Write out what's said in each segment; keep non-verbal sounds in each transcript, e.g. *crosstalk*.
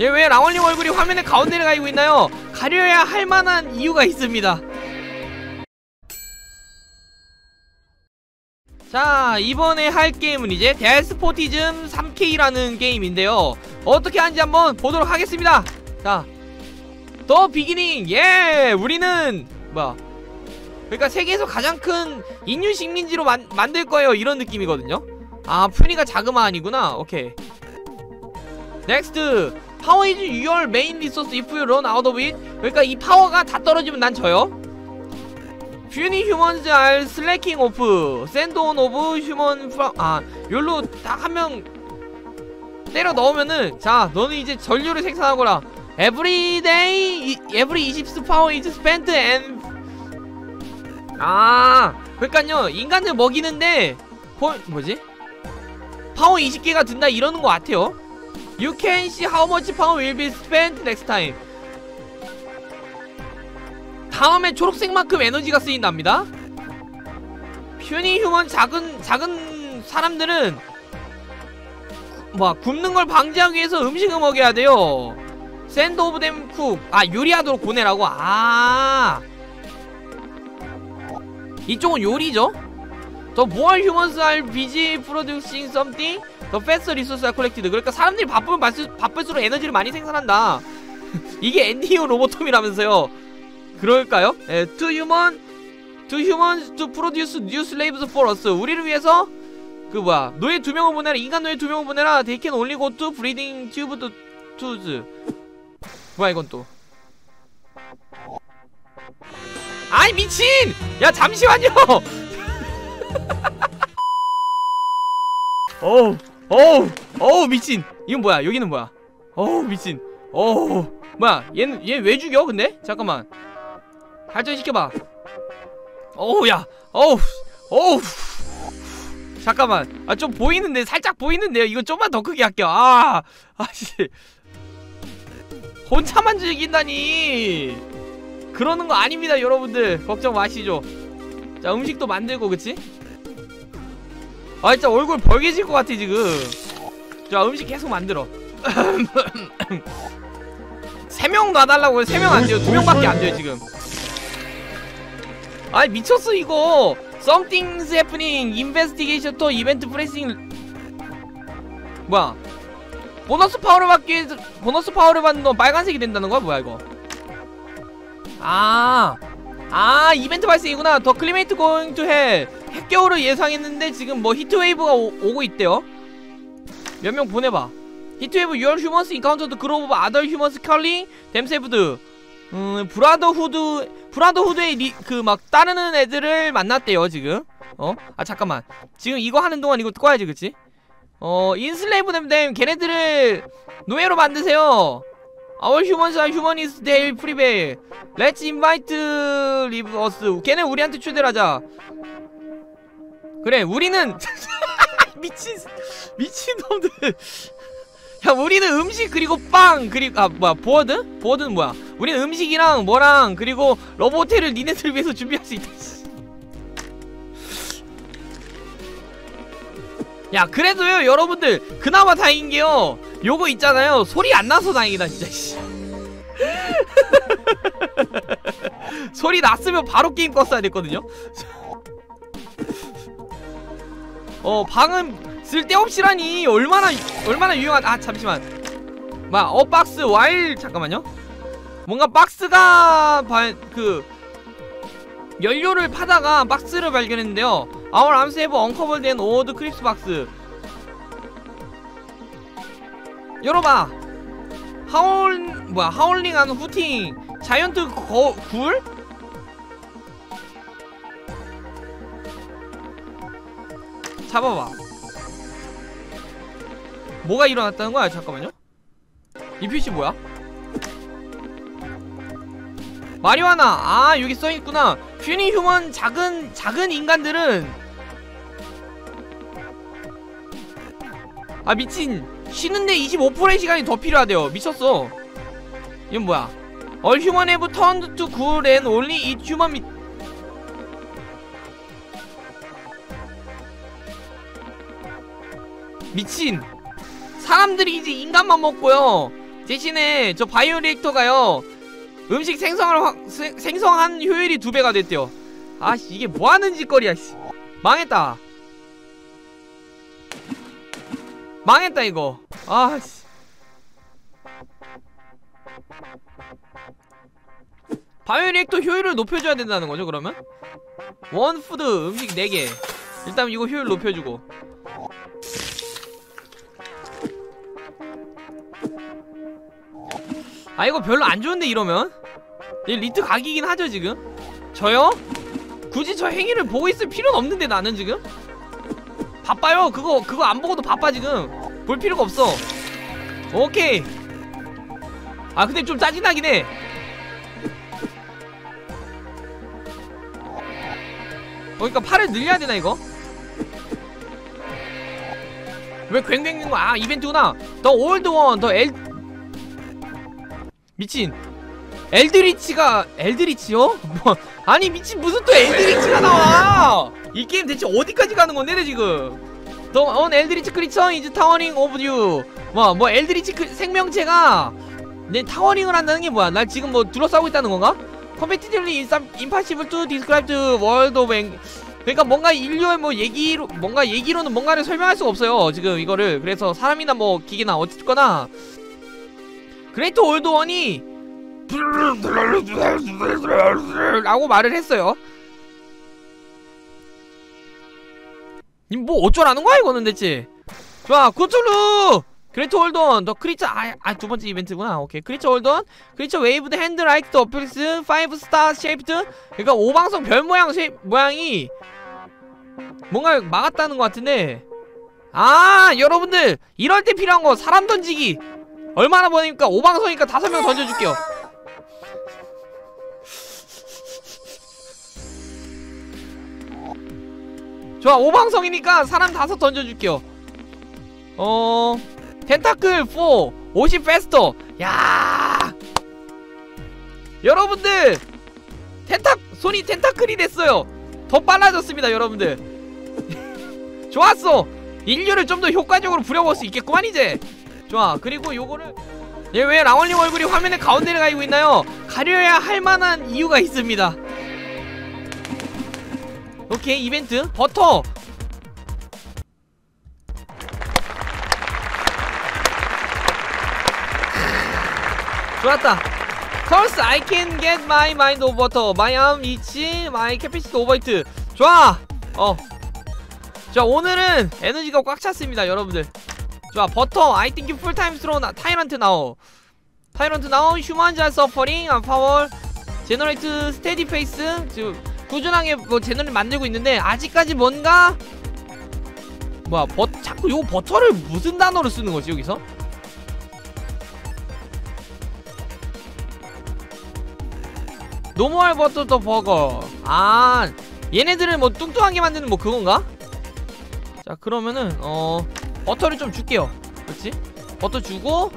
얘왜 라원님 얼굴이 화면의 가운데를 가리고 있나요? 가려야 할 만한 이유가 있습니다. 자 이번에 할 게임은 이제 데스포티즘 3K라는 게임인데요. 어떻게 하는지 한번 보도록 하겠습니다. 자더 비기닝. 예 우리는 뭐야? 그러니까 세계에서 가장 큰 인류 식민지로 만, 만들 거예요. 이런 느낌이거든요. 아 푸니가 자그마한이구나. 오케이. 넥스트 파워 이즈 유얼 메인 리소스 if you run out of it. 그러니까 이 파워가 다 떨어지면 난 져요. 퓨니 휴먼즈 알 슬래킹 오프 샌드온 오브 휴먼 프라 아 요로 딱한명 때려 넣으면은 자 너는 이제 전류를 생산하거라. Every day every 20 파워 is spent and 아 그러니까요 인간을 먹이는데 보, 뭐지? 파워 20개가 든다 이러는 것 같아요 You can see how much power will be spent next time 다음에 초록색만큼 에너지가 쓰인답니다 퓨니 휴먼 작은 작은 사람들은 뭐 굶는 걸 방지하기 위해서 음식을 먹여야 돼요 샌드 오브 댐쿡 아 요리하도록 보내라고 아 이쪽은 요리죠 더 more humans are busy producing something faster resources are collected 그러니까 사람들이 바쁘면 바쁠수록 에너지를 많이 생산한다 이게 엔디오 로보톰이라면서요 그럴까요? 예, to human to humans to produce new slaves for us 우리를 위해서 그 뭐야 노예 두 명을 보내라 인간 노예 두 명을 보내라 they can only go to breeding tube to tools 뭐야 이건 또 아이 미친! 야 잠시만요! 어우 어우 어우 미친. 이건 뭐야? 여기는 뭐야? 어우 미친. 어우 뭐야? 얘는 얘 왜 죽여 근데? 잠깐만. 발전시켜봐. 어우 야. 어우 어우. 잠깐만. 아 좀 보이는데 살짝 보이는데요? 이거 좀만 더 크게 할게요. 아 아씨. 혼자만 즐긴다니. 그러는 거 아닙니다 여러분들. 걱정 마시죠. 자 음식도 만들고 그치? 아 진짜 얼굴 벌개질 것 같아 지금. 자 음식 계속 만들어. *coughs* 3명 놔달라고 3명 안 돼요. 2명밖에 안 돼요 지금. 아니 미쳤어 이거. Something's happening. Investigation to Event Pressing. 뭐야? 보너스 파워를 받기 위해서 보너스 파워를 받는 건 빨간색이 된다는 거야? 뭐야 이거? 아, 아 이벤트 발생이구나. 더 클리메이트 고잉 투 헬. 핵겨울을 예상했는데 지금 뭐 히트웨이브가 오, 고 있대요. 몇 명 보내봐. 히트웨이브 유얼 휴먼스 인카운터드 그룹 오브 아더 휴먼스 컬링 댐세브드 음 브라더후드 브라더후드의 그 막 따르는 애들을 만났대요 지금 어? 아 잠깐만 지금 이거 하는 동안 이거 꺼야지 그치? 어 인슬레이브 댐댐 걔네들을 노예로 만드세요 Our humans are humanists they prevail Let's invite live us 걔네 우리한테 초대를 하자 그래 우리는 *laughs* 미친 미친놈들. 야 우리는 음식 그리고 빵 그리고 아 뭐야 보어드? 보어드는 뭐야? 우리는 음식이랑 뭐랑 그리고 러브호텔을 니네들 위해서 준비할 수 있다. 야 그래도요 여러분들. 그나마 다행인게요. 요거 있잖아요. 소리 안 나서 다행이다 진짜. *laughs* 소리 났으면 바로 게임 껐어야 됐거든요 어 방은 쓸데없이라니. 얼마나 얼마나 유용한 아 잠시만. 막어 박스 와일 잠깐만요. 뭔가 박스가 발, 그 연료를 파다가 박스를 발견했는데요. Have uncovered an old crisp box. 열어봐. 하울 뭐야 하울링한 후팅 자이언트 거, 굴? 잡아봐. 뭐가 일어났다는 거야? 잠깐만요. 이 표시 뭐야? 마리화나. 아 여기 써있구나. 퓨니 휴먼 작은 작은 인간들은. 아 미친. 쉬는데 25%의 시간이 더 필요하대요. 미쳤어. 이건 뭐야? All human have turned to good and only eat human meat 미친. 사람들이 이제 인간만 먹고요. 대신에 저 바이오 리액터가요 음식 생성을 확- 생- 생성한 효율이 두 배가 됐대요. 아씨 이게 뭐하는 짓거리야 씨. 망했다. 망했다 이거. 아씨. 바이오 리액터 효율을 높여줘야 된다는 거죠 그러면? 원푸드 음식 4개. 일단 이거 효율 높여주고 아 이거 별로 안 좋은데 이러면 이 리트 각이긴 하죠 지금 저요? 굳이 저 행위를 보고 있을 필요는 없는데 나는 지금 바빠요 그거 그거 안 보고도 바빠 지금 볼 필요가 없어 오케이 아 근데 좀 짜증나긴 해 어, 그러니까 팔을 늘려야 되나 이거? 왜 괭괭인 거야? 아 이벤트구나. 더 올드 원, 더 엘 미친. 엘드리치가 엘드리치요? 뭐 아니 미친 무슨 또 엘드리치가 나와? 이 게임 대체 어디까지 가는 건데 내 지금? 더온 엘드리치 크리처 이즈 타워링 오브 유. 뭐 뭐 엘드리치 크, 생명체가 내 타워링을 한다는 게 뭐야? 날 지금 뭐 둘러싸고 있다는 건가? competitively impossible 그러니까 뭔가 인류의 뭐 얘기로 뭔가 얘기로는 뭔가를 설명할 수가 없어요 지금 이거를 그래서 사람이나 뭐 기계나 어쨌거나 그레이트 올드 원이 라고 말을 했어요. 니뭐 어쩌라는 거야 이거는 대체? 좋아 쿠툴루! 그레이트 올던 더 크리처 아 아 두 번째 이벤트구나. 오케이. 크리처 올던 크리처 웨이브드 핸드 라이크 더 어플릭스 5 스타 쉐이프드 그러니까 오방성 별 모양 쉐 모양이 뭔가 막았다는 것 같은데. 아 여러분들 이럴 때 필요한 거 사람 던지기 얼마나 보니까 오방성이니까 다섯 명 던져줄게요. 좋아 오방성이니까 사람 다섯 던져줄게요. 어 텐타클 4 50 페스터 야! 여러분들 텐타 손이 텐타클이 됐어요. 더 빨라졌습니다 여러분들. *laughs* 좋았어. 인류를 좀 더 효과적으로 부려볼 수 있겠구만 이제 좋아. 그리고 요거를 얘왜 라원님 얼굴이 화면의 가운데를 가지고 있나요? 가려야 할 만한 이유가 있습니다. 오케이 이벤트. 버터! 좋았다. First I can get my mind over butter My arm reach my capacity over it. 좋아. 어. 자 오늘은 에너지가 꽉 찼습니다 여러분들 좋아 버터 I think time throw 타이런트 나오 타이런트 나오 휴먼 자 서퍼링 아 파워 제너레이트 스테디 페이스 지금 꾸준하게 뭐 제너를 만들고 있는데 아직까지 뭔가 뭐야 버 자꾸 요 버터를 무슨 단어로 쓰는 거지 여기서? 노멀 버터 더 버거 아 얘네들은 뭐 뚱뚱하게 만드는 뭐 그건가? 자 그러면은 어 버터를 좀 줄게요. 그렇지? 버터 주고.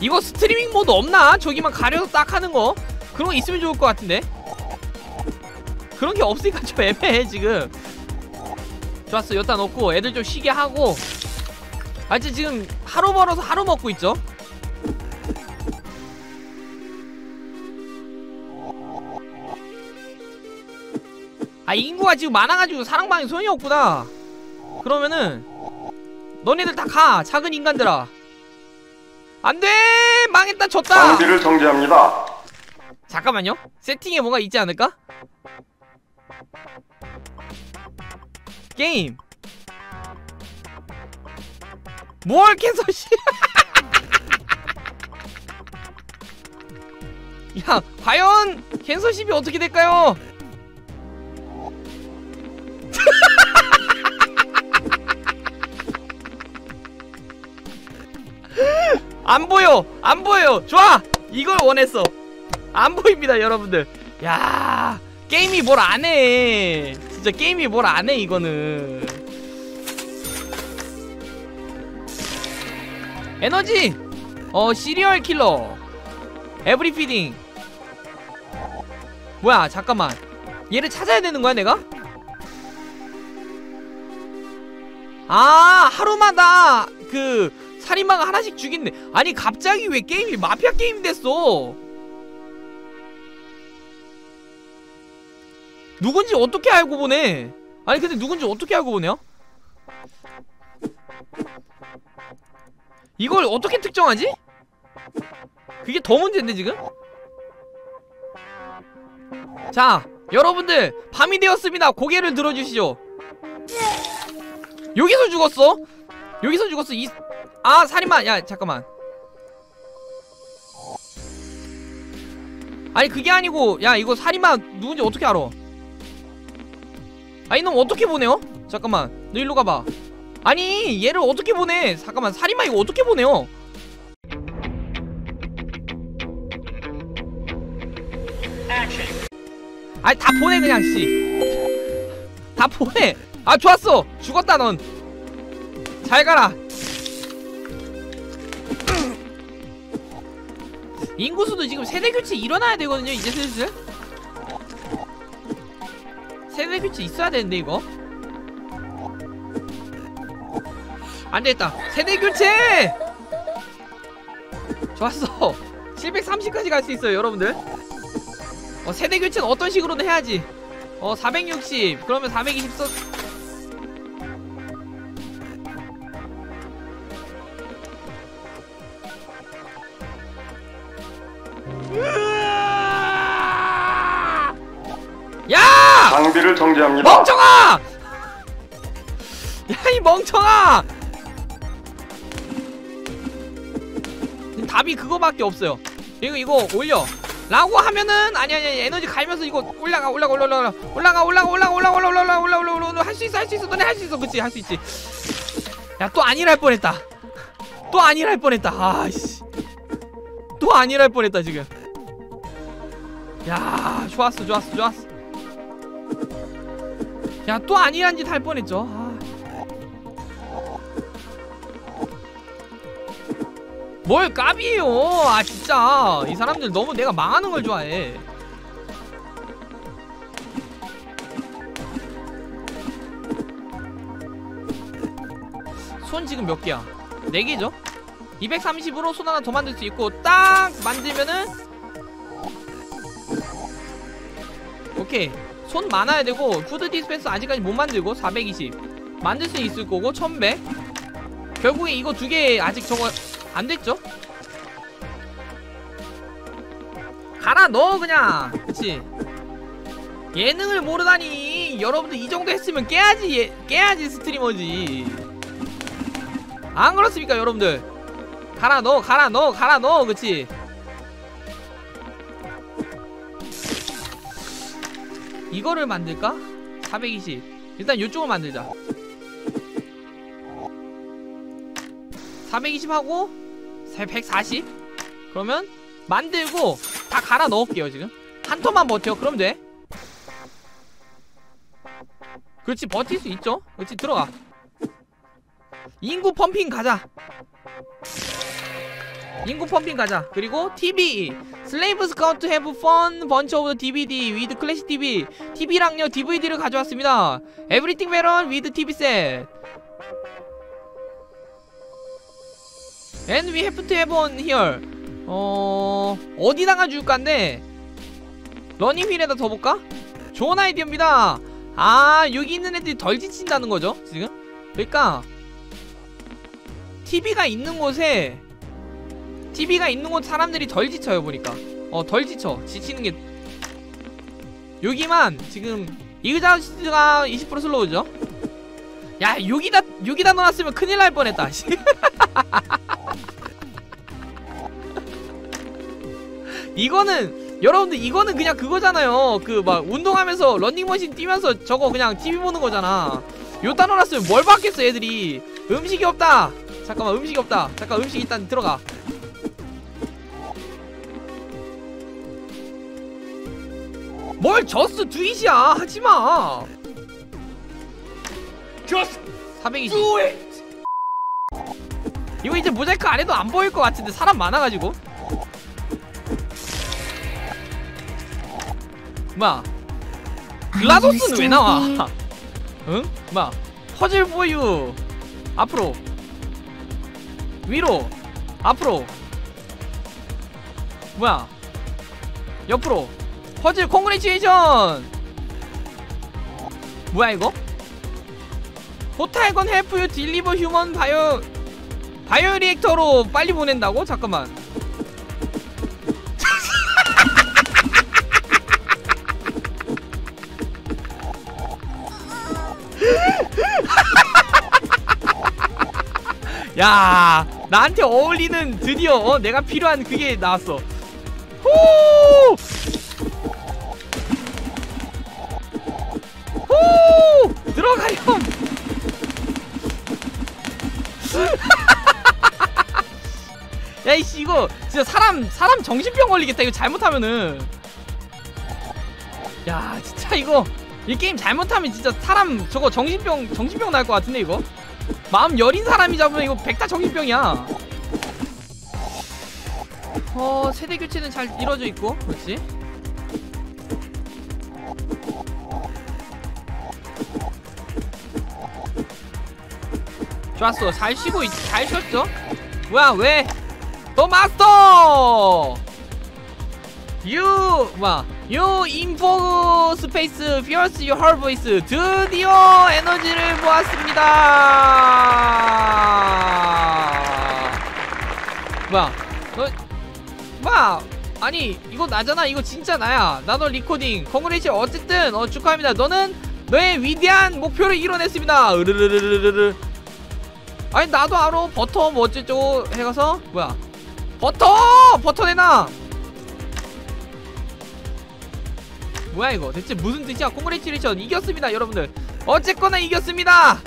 이거 스트리밍 모드 없나? 저기만 가려서 딱 하는 거. 그런 거 있으면 좋을 것 같은데. 그런 게 없으니까 좀 애매해 지금. 좋았어. 여기다 넣고 애들 좀 쉬게 하고. 아 이제 지금 하루 벌어서 하루 먹고 있죠? 아 인구가 지금 많아가지고 사랑방에 소용이 없구나 그러면은 너네들 다 가 작은 인간들아 안돼 망했다 졌다 장비를 정지합니다. 잠깐만요 세팅에 뭔가 있지 않을까? 게임 뭘 캐서시 *laughs* 야 과연 캔서십이 어떻게 될까요? 안 보여. 안 보여 좋아. 이걸 원했어. 안 보입니다 여러분들. 야 게임이 뭘 안해. 진짜 게임이 뭘 안해 이거는. 에너지. 어 시리얼 킬러. 에브리 피딩. 뭐야 잠깐만. 얘를 찾아야 되는 거야 내가? 아 하루마다 그 살인마가 하나씩 죽인네 아니 갑자기 왜 게임이 마피아 게임 됐어 누군지 어떻게 알고 보네 아니 근데 누군지 어떻게 알고 보네요? 이걸 어떻게 특정하지? 그게 더 문제인데 지금? 자 여러분들 밤이 되었습니다 고개를 들어주시죠 여기서 죽었어? 여기서 죽었어 이... 아 살인마. 야 잠깐만. 아니 그게 아니고 야 이거 살인마 누군지 어떻게 알아? 아 이놈 어떻게 보내요? 잠깐만. 너 일로 가봐. 아니 얘를 어떻게 보내? 잠깐만 살인마 이거 어떻게 보내요? 아니 다 보내 그냥 씨다 보내. 아 좋았어. 죽었다 넌. 잘 가라 인구수도 지금 세대교체 일어나야 되거든요 이제 슬슬. 세대교체 있어야 되는데 이거. 안되겠다. 세대교체! 좋았어. *laughs* 730까지 갈 수 있어요 여러분들. 어, 세대교체는 어떤 식으로든 해야지. 어 460 그러면 420 장비를 정지합니다. 멍청아! 야 이 멍청아! 답이 그거밖에 없어요. 이거 이거 올려. 라고 하면은 아니 아니 에너지 갈면서 이거 올라가 올라가 올라가 올라가 올라가 올라가 올라가 올라가 올라가 올라가 올라가 올라가 할수 있어 할 수 있어 너네 할 수 있어 그치 할 수 있지 야 또 아니랄 뻔했다 또 아니랄 뻔했다 아씨 또 아니랄 뻔했다 지금 야 좋았어 좋았어 좋았어 야 또 아니란 짓 할 뻔했죠 아. 뭘 까비에요 아 진짜 이 사람들 너무 내가 망하는 걸 좋아해 손 지금 몇 개야? 4개죠? 230으로 손 하나 더 만들 수 있고 딱 만들면은 오케이 손 많아야 되고 푸드 디스펜서 아직까지 못 만들고 420 만들 수 있을 거고 1100 결국에 이거 두 개 아직 저거 안 됐죠? 가라 넣어 그냥. 그치? 예능을 모르다니. 여러분들 이 정도 했으면 깨야지 예, 깨야지 스트리머지. 안 그렇습니까 여러분들? 가라 넣어 가라 넣어 가라 넣어 그치 이거를 만들까? 420 일단 이쪽을 만들자. 420 하고 140 그러면 만들고 다 갈아 넣을게요 지금. 한 턴만 버텨. 그럼 돼. 그렇지 버틸 수 있죠? 그렇지 들어가. 인구 펌핑 가자. 인구 펌핑 가자. 그리고 TV 슬레이브스 카운트 해브 펀 번치 오브 DVD 위드 클래식 TV TV랑요 DVD를 가져왔습니다. 에브리띵 베런 위드 TV 셋 And we have to have one here. 어... 어디다가 줄까인데? 러닝 휠에다 더 볼까? 좋은 아이디어입니다. 아 여기 있는 애들이 덜 지친다는 거죠 지금? 그러니까 TV가 있는 곳에 TV가 있는 곳 사람들이 덜 지쳐요 보니까. 어 덜 지쳐. 지치는 게 여기만 지금 이그자스가 20% 슬로우죠? 야 여기다 여기다 넣어놨으면 큰일 날 뻔했다. *laughs* 이거는 여러분들 이거는 그냥 그거잖아요. 그 막 운동하면서 런닝머신 뛰면서 저거 그냥 TV 보는 거잖아. 요따 넣어놨으면 뭘 받겠어 애들이? 음식이 없다. 잠깐만 음식이 없다. 잠깐 음식 일단 들어가 뭘 저스 두잇이야? 하지마. Just 420 do it. 이거 이제 모자이크 안 해도 안 보일 것 같은데 사람 많아가지고. 뭐야 글라도스는 왜 나와? 응? 뭐야 퍼즐 포유 앞으로. 위로. 앞으로. 뭐야 옆으로 퍼즐 콩그레치에이션 뭐야 이거 호타이건 헬프 유 딜리버 휴먼 바이오 바이오 리액터로 빨리 보낸다고? 잠깐만 *laughs* 야 나한테 어울리는 드디어 어, 내가 필요한 그게 나왔어 후! 들어가렴. *laughs* 야 이씨 이거 진짜 사람 사람 정신병 걸리겠다 이거 잘못하면은. 야 진짜 이거 이 게임 잘못하면 진짜 사람 저거 정신병 정신병 날 것 같은데 이거? 마음 여린 사람이 잡으면 이거 백다 정신병이야. 어 세대 교체는 잘 이루어져 있고 그렇지 좋았어. 잘 쉬고 있, 잘 쉬었죠? 뭐야 왜? 더 마스터! 유 뭐야? 유 인포 스페이스 피어스 유 헐보이스. 드디어 에너지를 모았습니다! 뭐야? 너 뭐야? 아니 이거 나잖아. 이거 진짜 나야. 나 너 리코딩. 컨그레이션 어쨌든 어 축하합니다. 너는 너의 위대한 목표를 이뤄냈습니다. 으르르르르르 아니 나도 알아. 버터 뭐 어쩌고 해가서? 뭐야? 버터! 버터 내놔! 뭐야 이거? 대체 무슨 뜻이야? 콩그레이션 이겼습니다 여러분들. 어쨌거나 이겼습니다!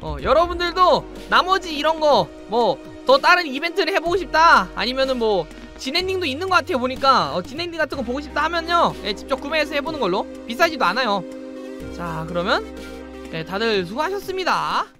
어 여러분들도 나머지 이런 거 뭐 더 다른 이벤트를 해보고 싶다? 아니면은 뭐 진엔딩도 있는 것 같아요 보니까. 어, 진엔딩 같은 거 보고 싶다 하면요. 예, 직접 구매해서 해보는 걸로. 비싸지도 않아요 자 그러면 네, 다들 수고하셨습니다